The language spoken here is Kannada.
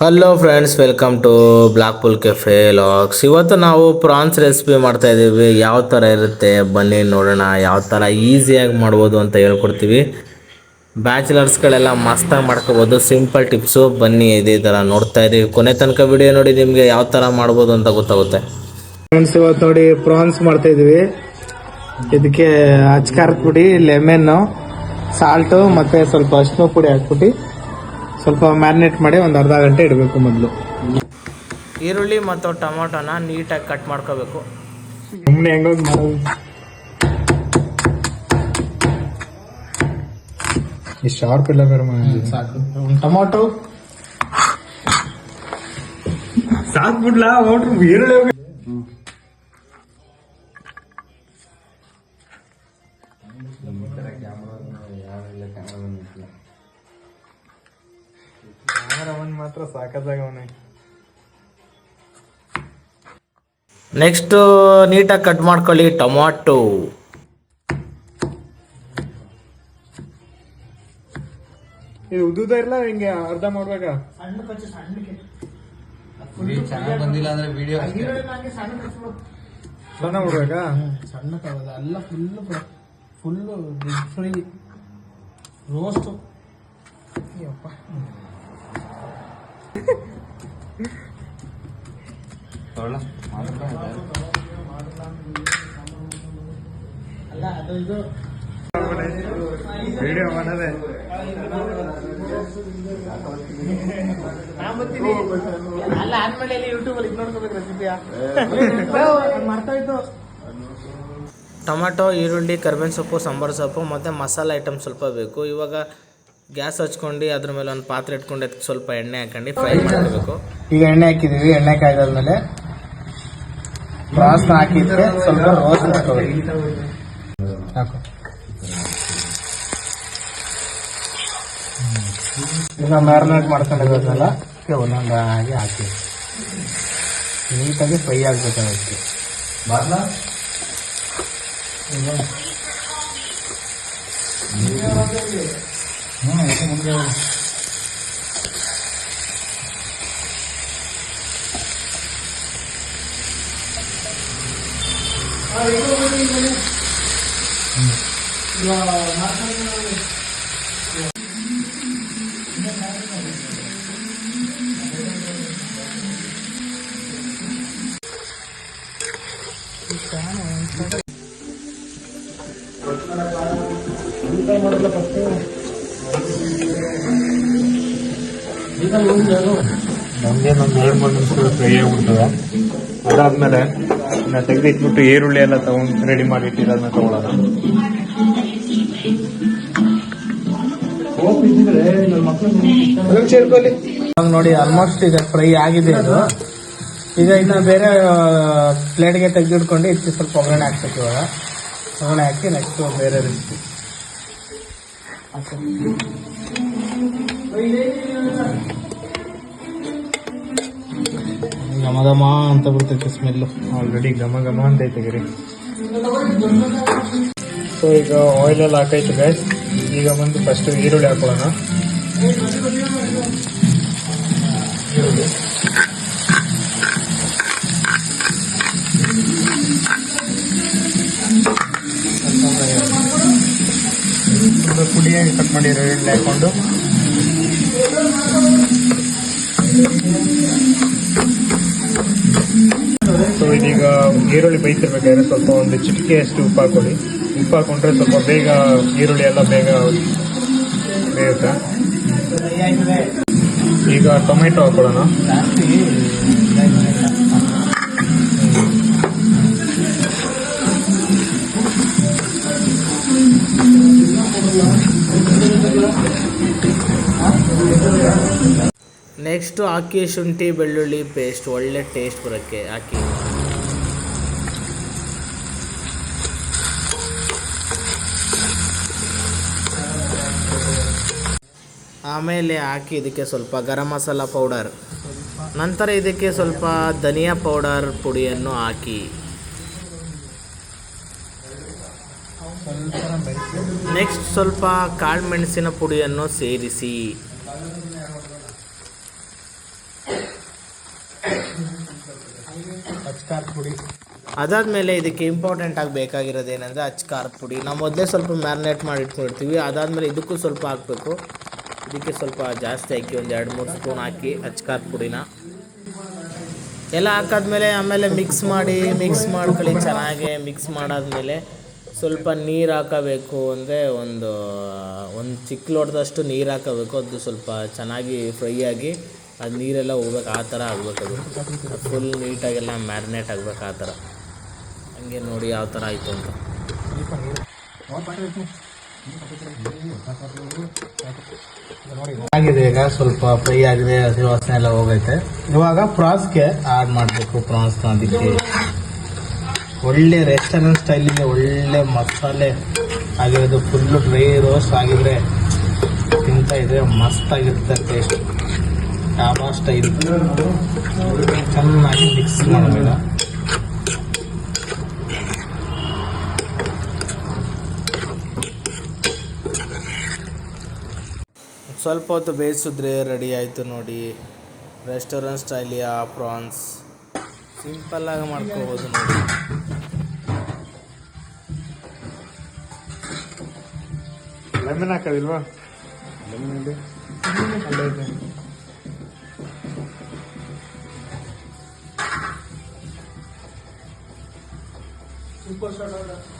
Hello friends welcome to block pull cafe locks ಇವತ್ತು ನಾವು ಪ್ರಾನ್ಸ್ ರೆಸಿಪಿ ಮಾಡ್ತಾ ಇದ್ದೀವಿ ಯಾವ ಥರ ಇರುತ್ತೆ? ಬನ್ನಿ ನೋಡೋಣ. ಯಾವ ಥರ ಈಸಿಯಾಗಿ ಮಾಡ್ಬೋದು ಅಂತ ಹೇಳ್ಕೊಡ್ತೀವಿ. ಬ್ಯಾಚುಲರ್ಸ್ಗಳೆಲ್ಲ ಮಸ್ತಾಗಿ ಮಾಡ್ಕೋಬೋದು. ಸಿಂಪಲ್ ಟಿಪ್ಸು ಬನ್ನಿ ಇದೇ ಥರ ನೋಡ್ತಾ ಇದ್ದೀವಿ ಕೊನೆ ತನಕ ವಿಡಿಯೋ ನೋಡಿ ನಿಮಗೆ ಯಾವ ಥರ ಮಾಡ್ಬೋದು ಅಂತ ಗೊತ್ತಾಗುತ್ತೆ. ಫ್ರೆಂಡ್ಸ್ ಇವತ್ತು ನೋಡಿ ಪ್ರಾನ್ಸ್ ಮಾಡ್ತಾ ಇದ್ದೀವಿ ಇದಕ್ಕೆ ಅಚ್ಕಾರದ ಪುಡಿ ಲೆಮೆನ್ನು ಸಾಲ್ಟು ಮತ್ತು ಸ್ವಲ್ಪ ಅಷ್ಟು ಪುಡಿ ಹಾಕ್ಬಿಟ್ಟು ಸ್ವಲ್ಪ ಮ್ಯಾರಿನೇಟ್ ಮಾಡಿ ಒಂದು ಅರ್ಧ ಗಂಟೆ ಇಡಬೇಕು ಮೊದಲು. ಈರುಳ್ಳಿ ಮತ್ತು ಟೊಮೊಟೊನ ನೀಟಾಗಿ ಕಟ್ ಮಾಡ್ಕೋಬೇಕು. ಸುಮ್ಮನೆ ಹೆಂಗೋಗಿ ಮಾಡೋದು. ಈ ಶಾರ್ಪ್ ಇಲ್ಲ ಬೇರೆ ಸಾಕು. ಟೊಮೊಟೊ. ಸಾಕ್ಬಿಡ್ಲಾ ಈರುಳ್ಳಿ ಸಾಕತ್ತಾಗವನೇ ನೆಕ್ಸ್ಟ್ ನೀಟಾಗಿ ಕಟ್ ಮಾಡ್ಕೊಳ್ಳಿ ಟೊಮಾಟೊ. ಇದು ಉದ್ದುದ ಇಲ್ಲ ಹಿಂಗೆ ಅರ್ಧ ಮಾಡ್ಬೇಕಾ? ಸಣ್ಣ ಸಣ್ಣ ಎಲ್ಲ ಫುಲ್ ಫುಲ್ ಫ್ರೈ ರೋಸ್ಟ್ ಅಪ್ಪ ಅಲ್ಲ ಅದು ಇದು ವಿಡಿಯೋ ಮಾಡೋದೇ ಅಲ್ಲ ಆದ್ಮೇಲೆ ಯೂಟ್ಯೂಬ್ ಅಲ್ಲಿ ನೋಡ್ಕೋಬೇಕು ರೆಸಿಪಿಯಾ ಮಾಡ್ತಾ ಇದ್ದು ಟೊಮೆಟೊ ಈರುಳ್ಳಿ ಕರ್ಬೇವಿನ ಸೊಪ್ಪು ಸಾಂಬಾರು ಸೊಪ್ಪು ಮತ್ತು ಮಸಾಲೆ ಐಟಮ್ ಸ್ವಲ್ಪ ಬೇಕು ಇವಾಗ ಗ್ಯಾಸ್ ಹಚ್ಕೊಂಡು ಅದ್ರ ಮೇಲೆ ಒಂದು ಪಾತ್ರೆ ಇಟ್ಕೊಂಡು ಅದಕ್ಕೆ ಸ್ವಲ್ಪ ಎಣ್ಣೆ ಹಾಕೊಂಡು ಫ್ರೈ ಮಾಡಬೇಕು ಈಗ ಎಣ್ಣೆ ಹಾಕಿದೀವಿ ಎಣ್ಣೆ ಕಾಯ್ದಾದ್ಮೇಲೆ ಹಾಕಿದ್ರೆ ಸ್ವಲ್ಪ ರೋಸ್ಟ್ ಮಾಡ್ಕೋಬೇಕು ಹಾಕು ಈಗ ಮ್ಯಾರಿನೇಟ್ ಮಾಡ್ಕೊಂಡಿರೋದಲ್ಲ ಅದಕ್ಕೆ ಹಾಗೆ ಹಾಕಿ. ನೀಟಾಗಿ ಫ್ರೈ ಆಗ್ಬೇಕಾಗುತ್ತೆ ನಮಗೆ ಒಂದು ಎರಡು ಮೂರು ನಿಮಿಷ ಫ್ರೈ ಆಗ್ಬಿಡ್ತದೆ ಅದಾದ್ಮೇಲೆ ಇನ್ನು ತೆಗೆದು ಇಟ್ಬಿಟ್ಟು ಈರುಳ್ಳಿ ಎಲ್ಲ ತಗೊಂಡು ರೆಡಿ ಮಾಡಿ ಇಟ್ಟಿರೋದನ್ನ ತಗೊಳ್ಳೋಣ. ನೋಡಿ ಆಲ್ಮೋಸ್ಟ್ ಇದೆ ಫ್ರೈ ಆಗಿದೆ ಇದು. ಈಗ ಇನ್ನು ಬೇರೆ ಪ್ಲೇಟ್ಗೆ ತೆಗೆದಿಟ್ಕೊಂಡು ಇದಕ್ಕೆ ಸ್ವಲ್ಪ ಒಗ್ಗರಣೆ ಹಾಕ್ಬೇಕು ಇವಾಗ. ಒಗ್ಗರಣೆ ಹಾಕಿ ನೆಕ್ಸ್ಟ್ ಬೇರೆ ರೆಸಿಪಿ ಘಮ ಘಮ ಅಂತ ಬರ್ತೈತೆ ಸ್ಮೆಲ್ಲು ಆಲ್ರೆಡಿ ಘಮ ಘಮ ಅಂತ ಐತೆ ಗಿರಿ. ಸೊ ಈಗ ಆಯಿಲ್ ಎಲ್ಲ ಹಾಕೈತೆ ಗೈಸ್ ಈಗ ಬಂದು ಫಸ್ಟ್ ಈರುಳ್ಳಿ ಹಾಕೊಳ್ಳೋಣ. ಪುಡಿಯಾಗಿ ಕಟ್ ಮಾಡಿ ಈರುಳ್ಳಿ ಹಾಕೊಂಡು. ಸೊ ಇದೀಗ ಈರುಳ್ಳಿ ಬೇಯ್ತಿರ್ಬೇಕಾದ್ರೆ ಸ್ವಲ್ಪ ಒಂದು ಚಿಟಿಕೆಯಷ್ಟು ಉಪ್ಪು ಹಾಕೊಳ್ಳಿ ಉಪ್ಪು ಹಾಕೊಂಡ್ರೆ ಸ್ವಲ್ಪ ಬೇಗ ಈರುಳ್ಳಿ ಎಲ್ಲ ಬೇಗ ಬೇಯುತ್ತೆ? ಈಗ ಟೊಮೆಟೊ ಹಾಕೊಳ್ಳೋಣ. ನೆಕ್ಸ್ಟು ಹಾಕಿ ಶುಂಠಿ, ಬೆಳ್ಳುಳ್ಳಿ ಪೇಸ್ಟ್ ಒಳ್ಳೆ ಟೇಸ್ಟ್ ಬರೋಕ್ಕೆ ಹಾಕಿ. ಆಮೇಲೆ ಹಾಕಿ ಇದಕ್ಕೆ ಸ್ವಲ್ಪ ಗರಂ ಮಸಾಲ ಪೌಡರ್ ನಂತರ ಇದಕ್ಕೆ ಸ್ವಲ್ಪ ಧನಿಯಾ ಪೌಡರ್ ಪುಡಿಯನ್ನು ಹಾಕಿ. ನೆಕ್ಸ್ಟ್ ಸ್ವಲ್ಪ ಕಾಳು ಮೆಣಸಿನ ಪುಡಿಯನ್ನು ಸೇರಿಸಿ. ಅಚ್ಕಾರದ ಪುಡಿ. ಅದಾದಮೇಲೆ ಇದಕ್ಕೆ ಇಂಪಾರ್ಟೆಂಟ್ ಆಗಿ ಬೇಕಾಗಿರೋದು ಏನಂದರೆ ಅಚ್ಚ ಖಾರದ ಪುಡಿ. ನಾವು ಮೊದಲೇ ಸ್ವಲ್ಪ ಮ್ಯಾರಿನೇಟ್ ಮಾಡಿ ಇಟ್ಕೊಂಡಿರ್ತೀವಿ. ಅದಾದಮೇಲೆ ಇದಕ್ಕೂ ಸ್ವಲ್ಪ ಹಾಕಬೇಕು. ಇದಕ್ಕೆ ಸ್ವಲ್ಪ ಜಾಸ್ತಿ ಹಾಕಿ ಒಂದು ಎರಡು ಮೂರು ಸ್ಪೂನ್ ಹಾಕಿ ಅಚ್ಚ ಖಾರದ ಪುಡಿನ. ಎಲ್ಲ ಹಾಕಾದ್ಮೇಲೆ ಆಮೇಲೆ ಮಿಕ್ಸ್ ಮಾಡಿ ಮಿಕ್ಸ್ ಮಾಡ್ಕೊಳ್ಳಿ ಚೆನ್ನಾಗಿ. ಮಿಕ್ಸ್ ಮಾಡಾದ್ಮೇಲೆ ಸ್ವಲ್ಪ ನೀರು ಹಾಕಬೇಕು ಅಂದರೆ ಒಂದು ಒಂದು ಚಿಕ್ಕ ಲೋಟದಷ್ಟು ನೀರು ಹಾಕಬೇಕು. ಅದು ಸ್ವಲ್ಪ ಚೆನ್ನಾಗಿ ಫ್ರೈ ಆಗಿ ಅದು ನೀರೆಲ್ಲ ಹೋಗ್ಬೇಕು, ಆ ಥರ ಆಗ್ಬೇಕು ಅದು. ಫುಲ್ ನೀಟಾಗೆಲ್ಲ ಮ್ಯಾರಿನೇಟ್ ಆಗ್ಬೇಕು, ಆ ಥರ. ಹಂಗೆ ನೋಡಿ ಯಾವ ಥರ ಆಯಿತು ಅಂತ. ಆಗಿದೆ ಈಗ, ಸ್ವಲ್ಪ ಫ್ರೈ ಆಗಿದೆ ಹಸಿ ವಾಸನೆ ಎಲ್ಲ ಹೋಗೈತೆ. ಇವಾಗ ಪ್ರಾನ್ಸ್ಗೆ ಆಡ್ ಮಾಡಬೇಕು ಪ್ರಾನ್ಸ್ ಅದಕ್ಕೆ. ಒಳ್ಳೆ ರೆಸ್ಟೋರೆಂಟ್ ಸ್ಟೈಲಿಗೆ ಒಳ್ಳೆ ಮಸಾಲೆ ಆಗಿರೋದು ಫುಲ್ಲು ಡ್ರೈ ರೋಸ್ಟ್ ಆಗಿದ್ರೆ ತಿಂತಾ ಇದ್ರೆ ಮಸ್ತ್ ಆಗಿರುತ್ತೆ ಟೇಸ್ಟ್ ಡಾಬಾ ಸ್ಟೈಲ್ ಚೆನ್ನಾಗಿ ಮಿಕ್ಸ್ ಮಾಡಬೇಕು ಸ್ವಲ್ಪ ಹೊತ್ತು ಬೇಯಿಸಿದ್ರೆ ರೆಡಿ ಆಯಿತು ನೋಡಿ. ರೆಸ್ಟೋರೆಂಟ್ ಸ್ಟೈಲಿಯ ಪ್ರಾನ್ಸ್ ಸಿಂಪಲ್ಲಾಗಿ ಮಾಡ್ಕೋಬೋದು ನೋಡಿ. ಲೆಮನ್ ಹಾಕೋದಿಲ್ವಾ? depois vai dar.